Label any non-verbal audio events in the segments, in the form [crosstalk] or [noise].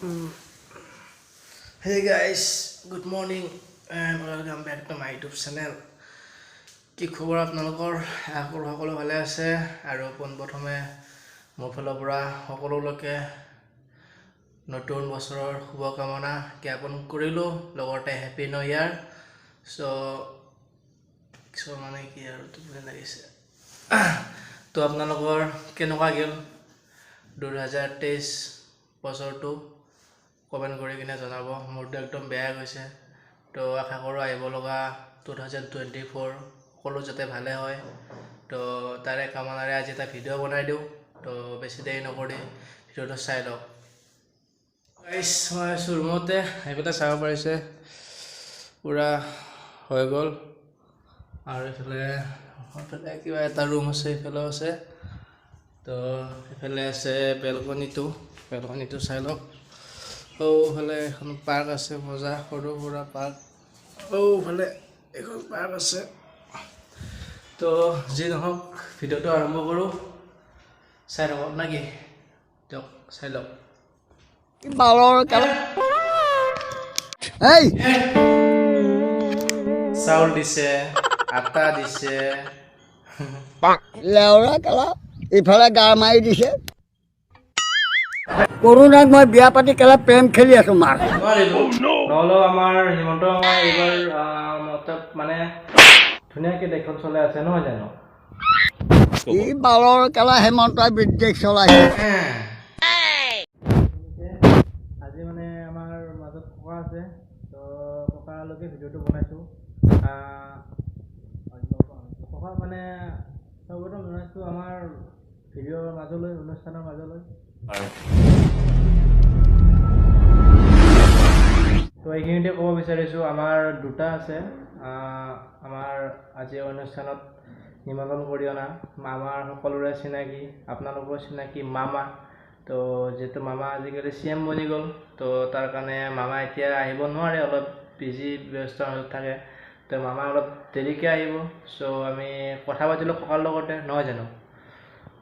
Hey guys, good morning. And welcome back to my YouTube channel. কি খবৰ আপোনালোকৰ? আশা কৰোঁ সকলো ভালে আছে? আৰু পোনপ্ৰথমে মোৰ ফালৰ পৰা সকলোলৈকে নতুন বছৰৰ শুভকামনা জ্ঞাপন কৰিলোঁ লগতে হেপী নিউ ইয়াৰ চ' চ' মানে কি আৰু লাগিছে। তো আপোনালোকৰ কেনেকুৱা গ'ল দুহেজাৰ তেইছ বছৰটো? কমেণ্ট কৰি কিনে জনাব। মোৰতো একদম বেয়া গৈছে। তো আশা কৰোঁ আহিব লগা টু থাউজেণ্ড টুৱেণ্টি ফ'ৰ সকলো যাতে ভালে হয়। তো তাৰে কামনাৰে আজি এটা ভিডিঅ' বনাই দিওঁ। তো বেছি দেৰি নকৰি ভিডিঅ'টো চাই লওক। মই আছোঁ ৰুমতে। সেইফালে চাব পাৰিছে। পূৰা হৈ গ'ল। আৰু এইফালে এইফালে কিবা এটা ৰুম আছে এইফালেও আছে। তো এইফালে আছে বেলকনিটো বেলকনিটো চাই লওক। সৌফালে এখন পাৰ্ক আছে মজা সৰু সুৰা পাৰ্ক। সৌফালে এখন পাৰ্ক আছে। তো যি নহওক ভিডিঅ'টো আৰম্ভ কৰোঁ। চাই থাকক নে কি? দিয়ক চাই লওক। চাউল দিছে আটা দিছে। লেওৰা কালা ইফালে গা মাৰি দিছে। কৰোণাক মই বিয়া পাতি কেলা প্ৰেম খেলি আছো মাৰ। নহ'লেও আমাৰ হিমন্ত এইবাৰ মানে ধুনীয়াকৈ দেশখন চলাই আছে নহয় জানো? ই বালৰ কালা হেমন্তই বিদ্বেষ চলাইছে আজি মানে আমাৰ মাজত ককা আছে তো ককালৈকে ভিডিঅ'টো বনাইছোঁ। ককা মানে সৰ্বপ্ৰথম জনাইছোঁ আমাৰ ভিডিঅ'ৰ মাজলৈ অনুষ্ঠানৰ মাজলৈ। তো এইখিনিতে ক'ব বিচাৰিছোঁ আমাৰ দুটা আছে। আমাৰ আজিৰ অনুষ্ঠানত নিমন্ত্ৰণ কৰি অনা মামাৰ সকলোৰে চিনাকি আপোনালোকৰ চিনাকি মামা। তো যিহেতু মামা আজিকালি চি এম বনি গ'ল তো তাৰ কাৰণে মামা এতিয়া আহিব নোৱাৰে অলপ বিজি ব্যস্ত হৈ থাকে। তো মামা অলপ দেৰিকৈ আহিব চ' আমি কথা পাতিলোঁ ককাৰ লগতে নহয় জানো?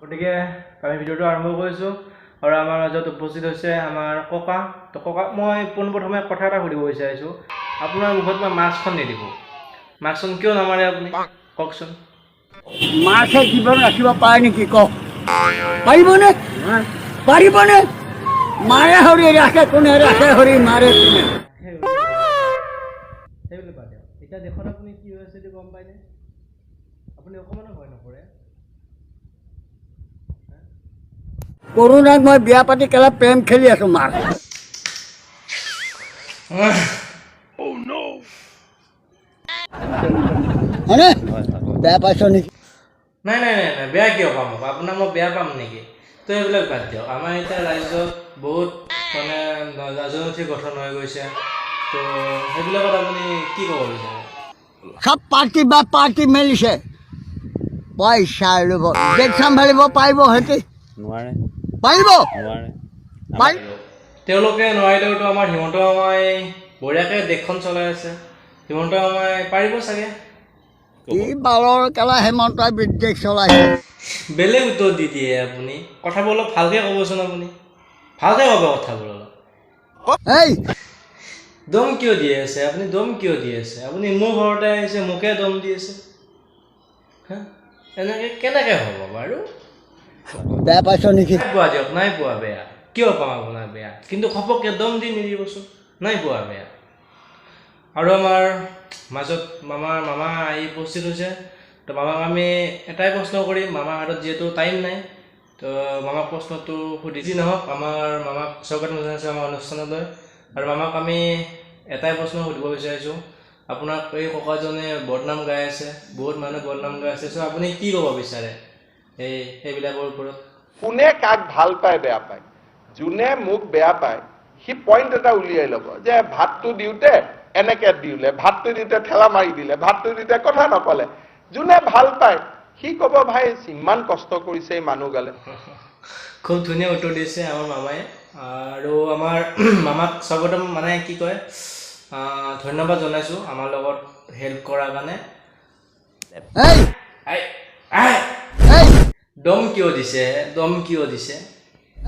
গতিকে আমি ভিডিঅ'টো আৰম্ভ কৰিছোঁ। আৰু আমাৰ মাজত উপস্থিত হৈছে আমাৰ ককা। তো ককাক মই পোনপ্ৰথমে কথা এটা সুধিব বিচাৰিছোঁ। আপোনাৰ মুখত মই মাস্কখন নিদিব। মাস্কখন কিয় নামাৰে আপুনি? কওকচোন। মাছে জীৱন ৰাখিব পাৰে নেকি কওক। পাৰিবনে? পাৰিবনে? মাৰে হৰি ৰাখে কোনে? ৰাখে হৰি মাৰে কোনে? সেইবুলি বাদ এতিয়া দেশত আপুনি কি হৈ আছে গম পায়নে আপুনি অকণমানো ভয় নকৰে। কৰোণাক মই বিয়া পাতি কেলা প্ৰেম খেলি আছো মাৰ। হয়নে? বেয়া পাইছ নেকি? নাই নাই নাই নাই বেয়া কিয় পাম? আপোনাক মই বেয়া পাম নেকি? তো এইবিলাক বাদ দিয়ক। আমাৰ এতিয়া ৰাজ্যত বহুত মানে ৰাজনৈতিক গঠন হৈ গৈছে। তো সেইবিলাকত আপুনি কি ক'ব বিচাৰে? চব পাৰ্টি বা পাৰ্টি মেলিছে। পইচা ল'ব দেশ চম্ভালিব পাৰিব সিহঁতি। নোৱাৰে। পাৰিব তেওঁলোকে নোৱাৰিলেওতো আমাৰ হিমন্ত মামাই বঢ়িয়াকৈ দেশখন চলাই আছে। হিমন্ত মামাই পাৰিব চাগে? ই বালৰ কেলা হেমন্তই বিদ্বেষ চলাইছে। বেলেগ উত্তৰ দি দিয়ে আপুনি। কথাবোৰ অলপ ভালকৈ ক'বচোন আপুনি। ভালকৈ ক'ব কথাবোৰ অলপ। এই দম কিয় দি আছে? আপুনি দম কিয় দি আছে? আপুনি মোৰ ঘৰতে আহিছে মোকে দম দি আছে। হা? এনেকৈ কেনেকৈ হ'ব বাৰু? বেয়া পাইছ নেকি? পোৱা দিয়ক নাই পোৱা বেয়া। কিয় পাম আপোনাৰ বেয়া? কিন্তু ঘপককৈ দম দি নিদিবচোন। নাই পোৱা বেয়া। আৰু আমাৰ মাজত মামাৰ মামা আহি উপস্থিত হৈছে তো মামাক আমি এটাই প্ৰশ্ন কৰিম মামাৰ হাতত যিহেতু টাইম নাই তো মামাক প্ৰশ্নটো সুধি যি নহওক আমাৰ মামাক স্বাগতম জনাইছোঁ আমাৰ অনুষ্ঠানলৈ। আৰু মামাক আমি এটাই প্ৰশ্ন সুধিব বিচাৰিছোঁ আপোনাক এই ককাজনে বদনাম গাই আছে বহুত মানুহে বদনাম গাই আছে চ' আপুনি কি ক'ব বিচাৰে? এই সেইবিলাকৰ ওপৰত। কোনে কাক ভাল পায় বেয়া পায়। যোনে মোক বেয়া পায় সি পইণ্ট এটা উলিয়াই ল'ব যে ভাতটো দিওঁতে এনেকে দিলে ভাতটো দিওঁতে ঠেলা মাৰি দিলে ভাতটো দিওঁতে কথা নকলে। যোনে ভাল পায় সি ক'ব ভাই ইমান কষ্ট কৰিছে এই মানুহগালে খুব ধুনীয়া উত্তৰ দিছে আমাৰ মামাই। আৰু আমাৰ [clears throat] মামাক স্বাগতম মানে কি কয় ধন্যবাদ জনাইছোঁ আমাৰ লগত হেল্প কৰাৰ কাৰণে। কিয় দিছে দম কিয় দিছে।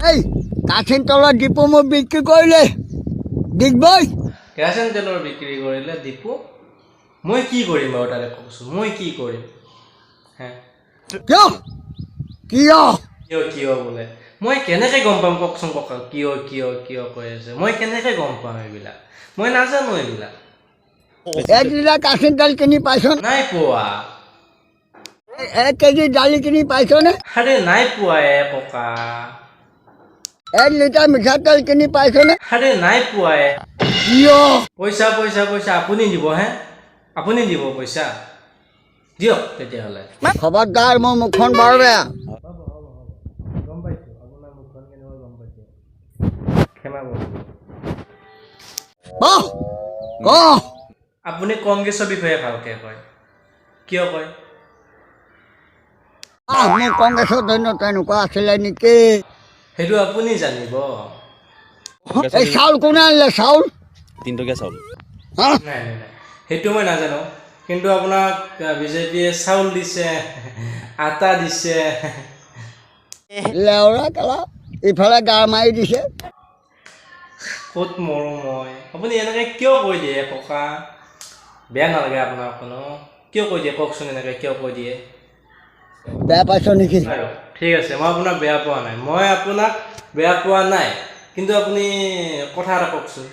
এই কাঠিন তলৰ ডিপু মোক বিক্ৰী কৰিলে ডিগবৈ কেৰাচিন তেলৰ বিক্ৰী কৰিলে দীপু মই কি কৰিম বাৰু তাৰে কওকচোন মই কি কৰিম? হে? কিয়? কিয়? কিয় কিয় বোলে? মই কেনেকৈ গম পাম কওকচোন ককা কিয় কিয় কিয় কৈ আছে? মই কেনেকৈ গম পাম এইবিলাক? মই নাজানো এইবিলাক। লিটাৰ কাঠিন তেল কিনি পাইছনে নাই পোৱা। এক কেজি দালি কিনি পাইছনে? আৰে নাই পোৱা এ ককা এক লিটাৰ মিঠাতেল কিনি পাইছনে? আৰে নাই পোৱা এ। কিয়? পইচা পইচা পইচা আপুনি দিব হে। আপুনি দিব পইচা। দিয়ক তেতিয়াহ'লে। খবৰদাৰ মোৰ মুখখন বৰ বেয়া। পাইছোঁ। পাইছোঁ। আপুনি কংগ্ৰেছৰ বিষয়ে ভালকৈ কয়। কিয় কয়? আহ কংগ্ৰেছৰ ধন্য তেনেকুৱা আছিলে নেকি? সেইটো আপুনি জানিব। এই চাউল কোনে আনিলে চাউল? তিনটকীয়া চাউল। নাই নাই নাই। সেইটো মই নাজানো। কিন্তু আপোনাক বিজেপিয়ে চাউল দিছে আটা দিছে। লেওৰা কেলা ইফালে গা মাৰি দিছে। ক'ত মৰোঁ মই? আপুনি এনেকৈ কিয় কৈ দিয়ে ককা? বেয়া নালাগে আপোনাৰ অকণো কিয় কৈ দিয়ে? কওকচোন এনেকৈ কিয় কৈ দিয়ে? বেয়া পাইছ নেকি? ঠিক আছে মই আপোনাক বেয়া পোৱা নাই। মই আপোনাক বেয়া পোৱা নাই কিন্তু আপুনি কথা এটা কওকচোন।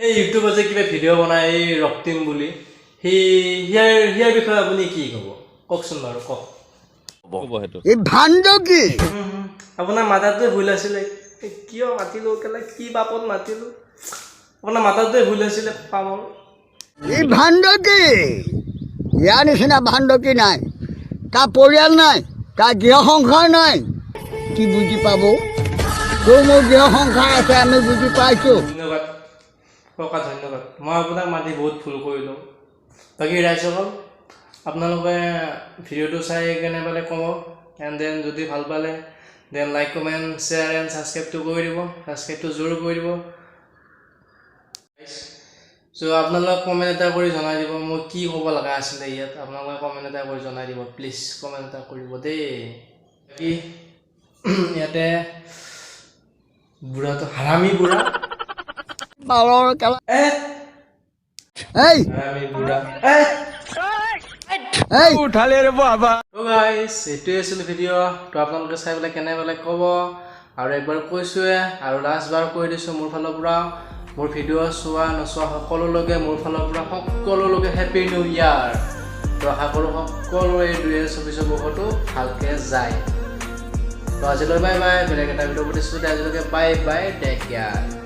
এই ইউটিউবত যে কিবা ভিডিঅ' বনাই এই ৰক্তিম বুলি সি সিয়াৰ সিয়াৰ বিষয়ে আপুনি কি ক'ব? কওকচোন বাৰু কওক। এই ভাণ্ড কি? আপোনাৰ মাতাটোৱে ভুল আছিলে। কিয় মাতিলোঁ কেলে কি বাপত মাতিলোঁ? আপোনাৰ মাতাটোৱে ভুল আছিলে পামৰ এই ভাণ্ড কি? ইয়াৰ নিচিনা ভাণ্ড কি নাই? তাৰ পৰিয়াল নাই তাৰ গৃহ সংসাৰ নাই? কি বুজি পাব? তোৰ মোৰ গৃহ সংসাৰ আছে, আমি বুজি পাইছোঁ। ধন্যবাদ। ককা, ধন্যবাদ। মই আপোনাক মাতি বহুত ভুল কৰিলোঁ। বাকী ৰাইজসকল, আপোনালোকে ভিডিঅ'টো চাই কেনে পালে ক'ব? এণ্ড দেন যদি ভালো পালে then like comment share and ছাবস্ক্ৰাইবটো কৰি দিব। ছাবস্ক্ৰাইবটো জৰুৰ কৰি দিব। চ' আপোনালোকে কমেণ্ট এটা কৰি জনাই দিব মই কি ক'ব লগা আছিলে ইয়াত? আপোনালোকে কমেণ্ট এটা কৰি জনাই দিব প্লিজ কমেণ্ট এটা কৰিব দেই। বাকী [clears throat] ইয়াতে বুঢ়াটো হাৰামী বুঢ়া। এইটোৱে আছিল ভিডিঅ' তো আপোনালোকে চাই পেলাই কেনে পালে ক'ব। আৰু একবাৰ কৈছোঁৱে আৰু লাষ্টবাৰ কৈ দিছোঁ মোৰ ফালৰ পৰা মোৰ ভিডিঅ' চোৱা নচোৱা সকলোলৈকে মোৰ ফালৰ পৰা সকলোলৈকে হেপী নিউ ইয়াৰ তো আশা কৰোঁ সকলোৰে এই দুই হাজাৰ চৌবিছৰ বৰ্ষটো ভালকৈ যায়। তো আজিলৈ বাই বাই বেলেগ এটা ভিডিঅ' প্ৰতিশ্ৰুতি আজিলৈকে বাই বাই টেক কেয়াৰ